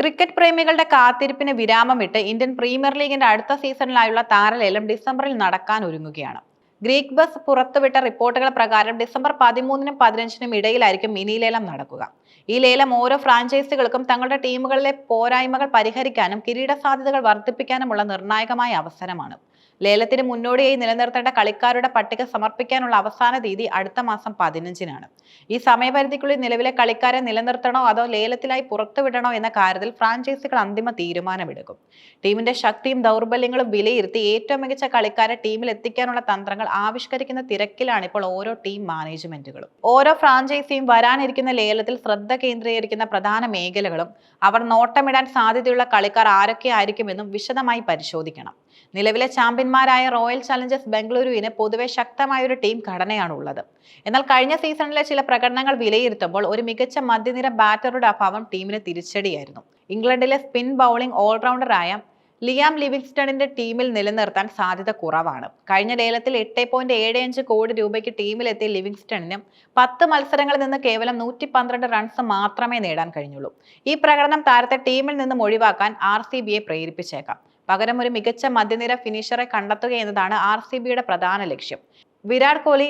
Cricket പ്രേമികളുടെ കാത്തിരിപ്പിന് വിരാമമിട്ട് Indian premier ലീഗിന്റെ അടുത്ത സീസണിലായുള്ള താരലേലം ഡിസംബറിൽ നടക്കാൻ ഒരുങ്ങുകയാണ്. ഗ്രീക്ക് ബസ് പുറത്തുവിട്ട റിപ്പോർട്ടുകൾ പ്രകാരം ഡിസംബർ പതിമൂന്നിനും പതിനഞ്ചിനും ഇടയിലായിരിക്കും മിനി ലേലം നടക്കുക. ഈ ലേലം ഓരോ ഫ്രാഞ്ചൈസികൾക്കും തങ്ങളുടെ ടീമുകളിലെ പോരായ്മകൾ പരിഹരിക്കാനും കിരീട സാധ്യതകൾ വർദ്ധിപ്പിക്കാനുമുള്ള നിർണായകമായ അവസരമാണ്. ലേലത്തിന് മുന്നോടിയായി നിലനിർത്തേണ്ട കളിക്കാരുടെ പട്ടിക സമർപ്പിക്കാനുള്ള അവസാന തീയതി അടുത്ത മാസം പതിനഞ്ചിനാണ്. ഈ സമയപരിധിക്കുള്ളിൽ നിലവിലെ കളിക്കാരെ നിലനിർത്തണോ അതോ ലേലത്തിലായി പുറത്തുവിടണോ എന്ന കാര്യത്തിൽ ഫ്രാഞ്ചൈസികൾ അന്തിമ തീരുമാനമെടുക്കും. ടീമിന്റെ ശക്തിയും ദൗർബല്യങ്ങളും വിലയിരുത്തി ഏറ്റവും മികച്ച കളിക്കാരെ ടീമിൽ എത്തിക്കാനുള്ള തന്ത്രങ്ങൾ ആവിഷ്കരിക്കുന്ന തിരക്കിലാണ് ഇപ്പോൾ ഓരോ ടീം മാനേജ്മെന്റുകളും. ഓരോ ഫ്രാഞ്ചൈസിയും വരാനിരിക്കുന്ന ലേലത്തിൽ ശ്രദ്ധ കേന്ദ്രീകരിക്കുന്ന പ്രധാന മേഖലകളും അവർ നോട്ടമിടാൻ സാധ്യതയുള്ള കളിക്കാർ ആരൊക്കെ ആയിരിക്കുമെന്നും വിശദമായി പരിശോധിക്കണം. നിലവിലെ ചാമ്പ്യന്മാരായ റോയൽ ചലഞ്ചേഴ്സ് ബംഗളൂരുവിന് പൊതുവെ ശക്തമായ ഒരു ടീം ഘടനയാണുള്ളത്. എന്നാൽ കഴിഞ്ഞ സീസണിലെ ചില പ്രകടനങ്ങൾ വിലയിരുത്തുമ്പോൾ ഒരു മികച്ച മധ്യനിര ബാറ്ററുടെ അഭാവം ടീമിന് തിരിച്ചടിയായിരുന്നു. ഇംഗ്ലണ്ടിലെ സ്പിൻ ബൗളിംഗ് ഓൾറൗണ്ടറായ ലിയാം ലിവിങ്സ്റ്റണിന്റെ ടീമിൽ നിലനിർത്താൻ സാധ്യത കുറവാണ്. കഴിഞ്ഞ ലേലത്തിൽ എട്ട് പോയിന്റ് ഏഴ് അഞ്ച് കോടി രൂപയ്ക്ക് ടീമിലെത്തിയ ലിവിങ്സ്റ്റണിന് പത്ത് മത്സരങ്ങളിൽ നിന്ന് കേവലം നൂറ്റി പന്ത്രണ്ട് റൺസ് മാത്രമേ നേടാൻ കഴിഞ്ഞുള്ളൂ. ഈ പ്രകടനം താരത്തെ ടീമിൽ നിന്നും ഒഴിവാക്കാൻ ആർ സി ബിയെ പ്രേരിപ്പിച്ചേക്കാം. പകരം ഒരു മികച്ച മധ്യനിര ഫിനിഷറെ കണ്ടെത്തുക എന്നതാണ് ആർ സി ബിയുടെ പ്രധാന ലക്ഷ്യം. Virat Kohli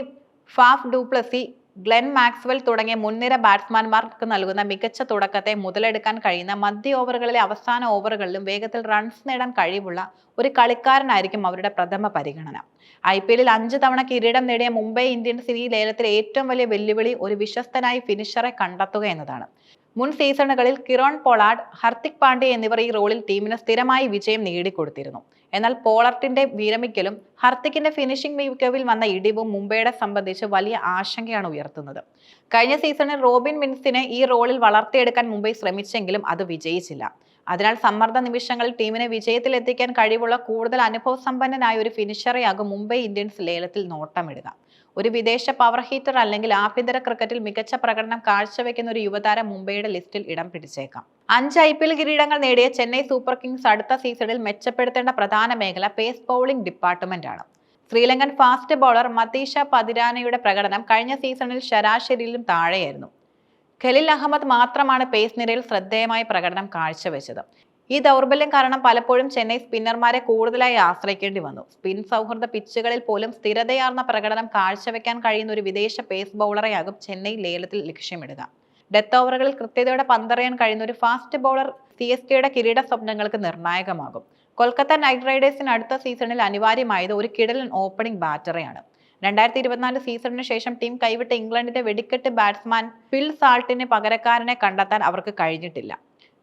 Faf du Plessis Glenn Maxwell തുടങ്ങിയ മുൻനിര ബാറ്റ്സ്മാൻമാർക്ക് നൽകുന്ന മികച്ച തുടക്കത്തെ മുതലെടുക്കാൻ കഴിയുന്ന മധ്യ ഓവറുകളിലെ അവസാന ഓവറുകളിലും വേഗത്തിൽ റൺസ് നേടാൻ കഴിവുള്ള ഒരു കളിക്കാരനായിരിക്കും അവരുടെ പ്രഥമ പരിഗണന. ഐ പി എല്ലിൽ അഞ്ച് തവണ കിരീടം നേടിയ മുംബൈ ഇന്ത്യൻസിന് ഈ ലേലത്തിൽ ഏറ്റവും വലിയ വെല്ലുവിളി ഒരു വിശ്വസ്തനായി ഫിനിഷറെ കണ്ടെത്തുക എന്നതാണ്. മുൻ സീസണുകളിൽ കിറോൺ പോളാർഡ് ഹർദിക് പാണ്ഡ്യ എന്നിവർ ഈ റോളിൽ ടീമിന് സ്ഥിരമായി വിജയം നേടിക്കൊടുത്തിരുന്നു. എന്നാൽ പോളർട്ടിന്റെ വിരമിക്കലും ഹർദിക്കിന്റെ ഫിനിഷിംഗ് മികവിൽ വന്ന ഇടിവും മുംബൈയുടെ സംബന്ധിച്ച് വലിയ ആശങ്കയാണ് ഉയർത്തുന്നത്. കഴിഞ്ഞ സീസണിൽ റോബിൻ മിൻസിനെ ഈ റോളിൽ വളർത്തിയെടുക്കാൻ മുംബൈ ശ്രമിച്ചെങ്കിലും അത് വിജയിച്ചില്ല. അതിനാൽ സമ്മർദ്ദ നിമിഷങ്ങളിൽ ടീമിനെ വിജയത്തിൽ എത്തിക്കാൻ കഴിവുള്ള കൂടുതൽ അനുഭവസമ്പന്നനായ ഒരു ഫിനിഷറെയാകും മുംബൈ ഇന്ത്യൻസ് ലേലത്തിൽ നോട്ടമിടുക. ഒരു വിദേശ പവർ ഹീറ്റർ അല്ലെങ്കിൽ ആഭ്യന്തര ക്രിക്കറ്റിൽ മികച്ച പ്രകടനം കാഴ്ചവെക്കുന്ന ഒരു യുവതാരം മുംബൈയുടെ ലിസ്റ്റിൽ ഇടം പിടിച്ചേക്കാം. അഞ്ച് ഐ പി എൽ കിരീടങ്ങൾ നേടിയ ചെന്നൈ സൂപ്പർ കിങ്സ് അടുത്ത സീസണിൽ മെച്ചപ്പെടുത്തേണ്ട പ്രധാന മേഖല പേസ് ബൗളിംഗ് ഡിപ്പാർട്ട്മെന്റ് ആണ്. ശ്രീലങ്കൻ ഫാസ്റ്റ് ബൗളർ മതീഷ പതിരാനയുടെ പ്രകടനം കഴിഞ്ഞ സീസണിൽ ശരാശരിയിലും താഴെയായിരുന്നു. ഖലീൽ അഹമ്മദ് മാത്രമാണ് പേസ് നിരയിൽ ശ്രദ്ധേയമായ പ്രകടനം കാഴ്ചവെച്ചത്. ഈ ദൗർബല്യം കാരണം പലപ്പോഴും ചെന്നൈ സ്പിന്നർമാരെ കൂടുതലായി ആശ്രയിക്കേണ്ടി വന്നു. സ്പിൻ സൗഹൃദ പിച്ചുകളിൽ പോലും സ്ഥിരതയാർന്ന പ്രകടനം കാഴ്ചവെക്കാൻ കഴിയുന്ന ഒരു വിദേശ പേസ് ബൗളറെയാകും ചെന്നൈ ലേലത്തിൽ ലക്ഷ്യമിടുക. ഡെത്ത് ഓവറുകളിൽ കൃത്യതയോടെ പന്തറിയാൻ കഴിയുന്ന ഒരു ഫാസ്റ്റ് ബൗളർ സി എസ് കെയുടെ കിരീട സ്വപ്നങ്ങൾക്ക് നിർണായകമാകും. കൊൽക്കത്ത നൈറ്റ് റൈഡേഴ്സിന് അടുത്ത സീസണിൽ അനിവാര്യമായത് ഒരു കിടലൻ ഓപ്പണിംഗ് ബാറ്ററെയാണ് രണ്ടായിരത്തി ഇരുപത്തിനാല് സീസണിന് ശേഷം ടീം കൈവിട്ട ഇംഗ്ലണ്ടിന്റെ വെടിക്കെട്ട് ബാറ്റ്സ്മാൻ ഫിൽ സാൾട്ടിന് പകരക്കാരനെ കണ്ടെത്താൻ അവർക്ക് കഴിഞ്ഞിട്ടില്ല.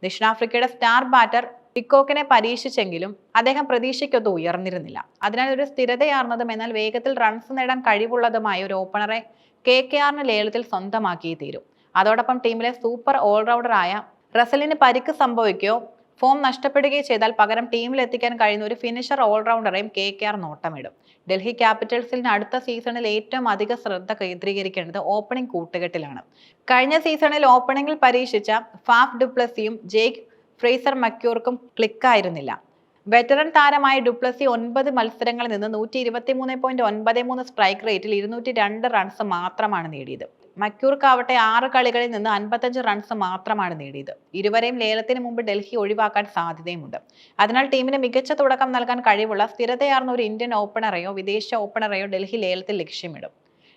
ദക്ഷിണാഫ്രിക്കയുടെ സ്റ്റാർ ബാറ്റർ ടിക്കോക്കിനെ പരീക്ഷിച്ചെങ്കിലും അദ്ദേഹം പ്രതീക്ഷയ്ക്കൊന്നും ഉയർന്നിരുന്നില്ല. അതിനാൽ ഒരു സ്ഥിരതയാർന്നതും എന്നാൽ വേഗത്തിൽ റൺസ് നേടാൻ കഴിവുള്ളതുമായ ഒരു ഓപ്പണറെ കെ കെ ആറിന് ലേലത്തിൽ സ്വന്തമാക്കിയേ തീരും. അതോടൊപ്പം ടീമിലെ സൂപ്പർ ഓൾറൗണ്ടറായ റസലിന് പരിക്ക് സംഭവിക്കുകയോ ഫോം നഷ്ടപ്പെടുകയോ ചെയ്താൽ പകരം ടീമിൽ എത്തിക്കാൻ കഴിയുന്ന ഒരു ഫിനിഷർ ഓൾറൗണ്ടറെയും കെ കെ ആർ നോട്ടമിടും. ഡൽഹി ക്യാപിറ്റൽസിന് അടുത്ത സീസണിൽ ഏറ്റവും അധിക ശ്രദ്ധ കേന്ദ്രീകരിക്കേണ്ടത് ഓപ്പണിംഗ് കൂട്ടുകെട്ടിലാണ്. കഴിഞ്ഞ സീസണിൽ ഓപ്പണിംഗിൽ പരീക്ഷിച്ച ഫാഫ് ഡുപ്ലസിയും ജേക്ക് ഫ്രേസർ മക്യൂർക്കും ക്ലിക്കായിരുന്നില്ല. വെറ്ററൻ താരമായ ഡുപ്ലസി ഒൻപത് മത്സരങ്ങളിൽ നിന്ന് നൂറ്റി ഇരുപത്തി മൂന്ന് പോയിന്റ് ഒൻപത് മൂന്ന് സ്ട്രൈക്ക് റേറ്റിൽ ഇരുന്നൂറ്റി രണ്ട് റൺസ് മാത്രമാണ് നേടിയത്. മക്യൂർക്കാവട്ടെ ആറ് കളികളിൽ നിന്ന് അൻപത്തഞ്ച് റൺസ് മാത്രമാണ് നേടിയത്. ഇരുവരെയും ലേലത്തിന് മുമ്പ് ഡൽഹി ഒഴിവാക്കാൻ സാധ്യതയുമുണ്ട്. അതിനാൽ ടീമിന് മികച്ച തുടക്കം നൽകാൻ കഴിവുള്ള സ്ഥിരതയാർന്ന ഒരു ഇന്ത്യൻ ഓപ്പണറെയോ വിദേശ ഓപ്പണറെയോ ഡൽഹി ലേലത്തിൽ ലക്ഷ്യമിടും.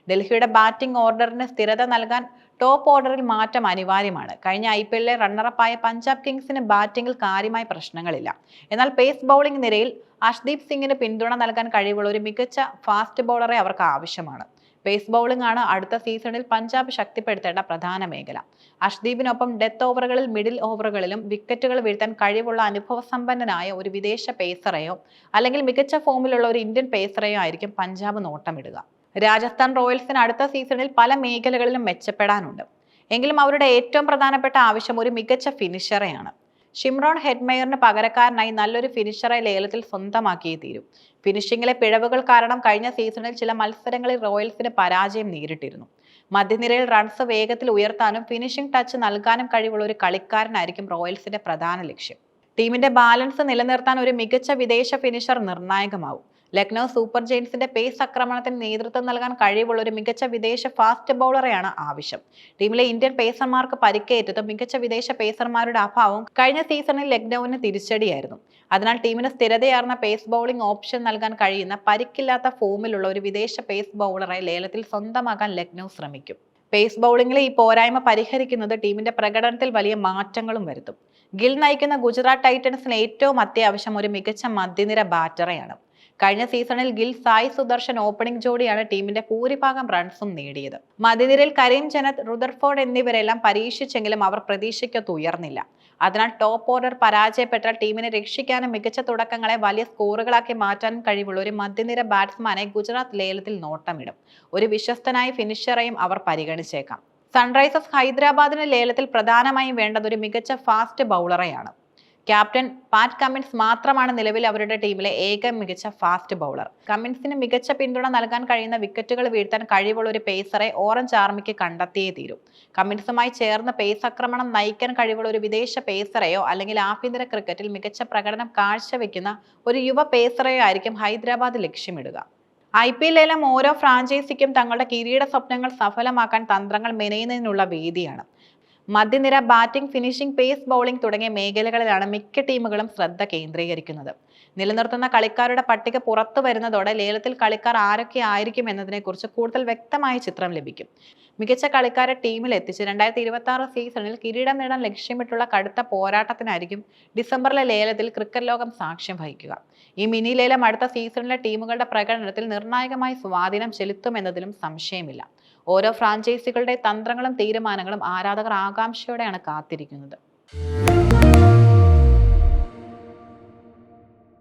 ഡൽഹിയുടെ ബാറ്റിംഗ് ഓർഡറിന് സ്ഥിരത നൽകാൻ ടോപ്പ് ഓർഡറിൽ മാറ്റം അനിവാര്യമാണ്. കഴിഞ്ഞ ഐ പി എല്ലിലെ റണ്ണറപ്പായ പഞ്ചാബ് കിങ്സിന് ബാറ്റിംഗിൽ കാര്യമായ പ്രശ്നങ്ങളില്ല. എന്നാൽ പേസ് ബൗളിംഗ് നിരയിൽ അഷ്ദീപ് സിംഗിന് പിന്തുണ നൽകാൻ കഴിവുള്ള ഒരു മികച്ച ഫാസ്റ്റ് ബൗളറെ അവർക്ക് ആവശ്യമാണ്. പേസ് ബൗളിംഗ് ആണ് അടുത്ത സീസണിൽ പഞ്ചാബ് ശക്തിപ്പെടുത്തേണ്ട പ്രധാന മേഖല. അഷ്ദീപിനൊപ്പം ഡെത്ത് ഓവറുകളിൽ മിഡിൽ ഓവറുകളിലും വിക്കറ്റുകൾ വീഴ്ത്താൻ കഴിവുള്ള അനുഭവസമ്പന്നനായ ഒരു വിദേശ പേസറെയോ അല്ലെങ്കിൽ മികച്ച ഫോമിലുള്ള ഒരു ഇന്ത്യൻ പേസറെയോ ആയിരിക്കും പഞ്ചാബ് നോട്ടമിടുക. രാജസ്ഥാൻ റോയൽസിന് അടുത്ത സീസണിൽ പല മേഖലകളിലും മെച്ചപ്പെടാനുണ്ട്. എങ്കിലും അവരുടെ ഏറ്റവും പ്രധാനപ്പെട്ട ആവശ്യം ഒരു മികച്ച ഫിനിഷറെയാണ്. ഷിംറോൺ ഹെഡ്മെയറിന് പകരക്കാരനായി നല്ലൊരു ഫിനിഷറെ ലേലത്തിൽ സ്വന്തമാക്കിയേ തീരും. ഫിനിഷിംഗിലെ പിഴവുകൾ കാരണം കഴിഞ്ഞ സീസണിൽ ചില മത്സരങ്ങളിൽ റോയൽസിന് പരാജയം നേരിട്ടിരുന്നു. മധ്യനിരയിൽ റൺസ് വേഗത്തിൽ ഉയർത്താനും ഫിനിഷിംഗ് ടച്ച് നൽകാനും കഴിവുള്ള ഒരു കളിക്കാരനായിരിക്കും റോയൽസിന്റെ പ്രധാന ലക്ഷ്യം. ടീമിന്റെ ബാലൻസ് നിലനിർത്താൻ ഒരു മികച്ച വിദേശ ഫിനിഷർ നിർണായകമാവും. ലക്നൗ സൂപ്പർ ജെയിൻസിന്റെ പേസ് ആക്രമണത്തിന് നേതൃത്വം നൽകാൻ കഴിവുള്ള ഒരു മികച്ച വിദേശ ഫാസ്റ്റ് ബൗളറെയാണ് ആവശ്യം. ടീമിലെ ഇന്ത്യൻ പേസർമാർക്ക് പരിക്കേറ്റതും മികച്ച വിദേശ പേസർമാരുടെ അഭാവം കഴിഞ്ഞ സീസണിൽ ലക്നൌവിന് തിരിച്ചടിയായിരുന്നു. അതിനാൽ ടീമിന് സ്ഥിരതയാർന്ന പേസ് ബൗളിംഗ് ഓപ്ഷൻ നൽകാൻ കഴിയുന്ന പരിക്കില്ലാത്ത ഫോമിലുള്ള ഒരു വിദേശ പേസ് ബൗളറെ ലേലത്തിൽ സ്വന്തമാക്കാൻ ലക്നൗ ശ്രമിക്കും. പേസ് ബൗളിംഗിലെ ഈ പോരായ്മ പരിഹരിക്കുന്നത് ടീമിന്റെ പ്രകടനത്തിൽ വലിയ മാറ്റങ്ങളും വരുത്തും. ഗിൽ നയിക്കുന്ന ഗുജറാത്ത് ടൈറ്റൻസിന് ഏറ്റവും അത്യാവശ്യം ഒരു മികച്ച മധ്യനിര ബാറ്ററെയാണ്. കഴിഞ്ഞ സീസണിൽ ഗിൽ സായ് സുദർശൻ ഓപ്പണിംഗ് ജോഡിയാണ് ടീമിന്റെ ഭൂരിഭാഗം റൺസും നേടിയത്. മതിനിരയിൽ കരീം ജനത് റുദർഫോർഡ് എന്നിവരെല്ലാം പരീക്ഷിച്ചെങ്കിലും അവർ പ്രതീക്ഷയ്ക്കൊത്ത് ഉയർന്നില്ല. അതിനാൽ ടോപ്പ് ഓർഡർ പരാജയപ്പെട്ടാൽ ടീമിനെ രക്ഷിക്കാനും മികച്ച തുടക്കങ്ങളെ വലിയ സ്കോറുകളാക്കി മാറ്റാനും കഴിവുള്ള ഒരു മധ്യനിര ബാറ്റ്സ്മാനെ ഗുജറാത്ത് ലേലത്തിൽ നോട്ടമിടും. ഒരു വിശ്വസ്തനായ ഫിനിഷറെയും അവർ പരിഗണിച്ചേക്കാം. സൺറൈസേഴ്സ് ഹൈദരാബാദിന് ലേലത്തിൽ പ്രധാനമായും വേണ്ടത് ഒരു മികച്ച ഫാസ്റ്റ് ബൗളറെയാണ് ക്യാപ്റ്റൻ പാറ്റ് കമ്മിൻസ് മാത്രമാണ് നിലവിൽ അവരുടെ ടീമിലെ ഏക മികച്ച ഫാസ്റ്റ് ബൗളർ. കമ്മിൻസിന് മികച്ച പിന്തുണ നൽകാൻ കഴിയുന്ന വിക്കറ്റുകൾ വീഴ്ത്താൻ കഴിവുള്ള ഒരു പേസറെ ഓറഞ്ച് ആർമിക്ക് കണ്ടെത്തിയേ തീരും. കമ്മിൻസുമായി ചേർന്ന് പേസ് ആക്രമണം നയിക്കാൻ കഴിവുള്ള ഒരു വിദേശ പേസറെയോ അല്ലെങ്കിൽ ആഭ്യന്തര ക്രിക്കറ്റിൽ മികച്ച പ്രകടനം കാഴ്ചവെക്കുന്ന ഒരു യുവ പേസറെയോ ആയിരിക്കും ഹൈദരാബാദ് ലക്ഷ്യമിടുക. ഐ പി ലേലം ഓരോ ഫ്രാഞ്ചൈസിക്കും തങ്ങളുടെ കിരീട സ്വപ്നങ്ങൾ സഫലമാക്കാൻ തന്ത്രങ്ങൾ മെനയുന്നതിനുള്ള വേദിയാണ്. മധ്യനിര ബാറ്റിംഗ് ഫിനിഷിംഗ് പേസ് ബൗളിംഗ് തുടങ്ങിയ മേഖലകളിലാണ് മിക്ക ടീമുകളും ശ്രദ്ധ കേന്ദ്രീകരിക്കുന്നത്. നിലനിർത്തുന്ന കളിക്കാരുടെ പട്ടിക പുറത്തു വരുന്നതോടെ ലേലത്തിൽ കളിക്കാർ ആരൊക്കെ ആയിരിക്കും എന്നതിനെക്കുറിച്ച് കൂടുതൽ വ്യക്തമായ ചിത്രം ലഭിക്കും. മികച്ച കളിക്കാരെ ടീമിൽ എത്തിച്ച് രണ്ടായിരത്തി ഇരുപത്തി ആറ് സീസണിൽ കിരീടം നേടാൻ ലക്ഷ്യമിട്ടുള്ള കടുത്ത പോരാട്ടത്തിനായിരിക്കും ഡിസംബറിലെ ലേലത്തിൽ ക്രിക്കറ്റ് ലോകം സാക്ഷ്യം വഹിക്കുക. ഈ മിനി ലേലം അടുത്ത സീസണിലെ ടീമുകളുടെ പ്രകടനത്തിൽ നിർണായകമായി സ്വാധീനം ചെലുത്തുമെന്നതിലും സംശയമില്ല. ഓരോ ഫ്രാഞ്ചൈസികളുടെ തന്ത്രങ്ങളും തീരുമാനങ്ങളും ആരാധകർ ആകാംക്ഷയോടെയാണ് കാത്തിരിക്കുന്നത്.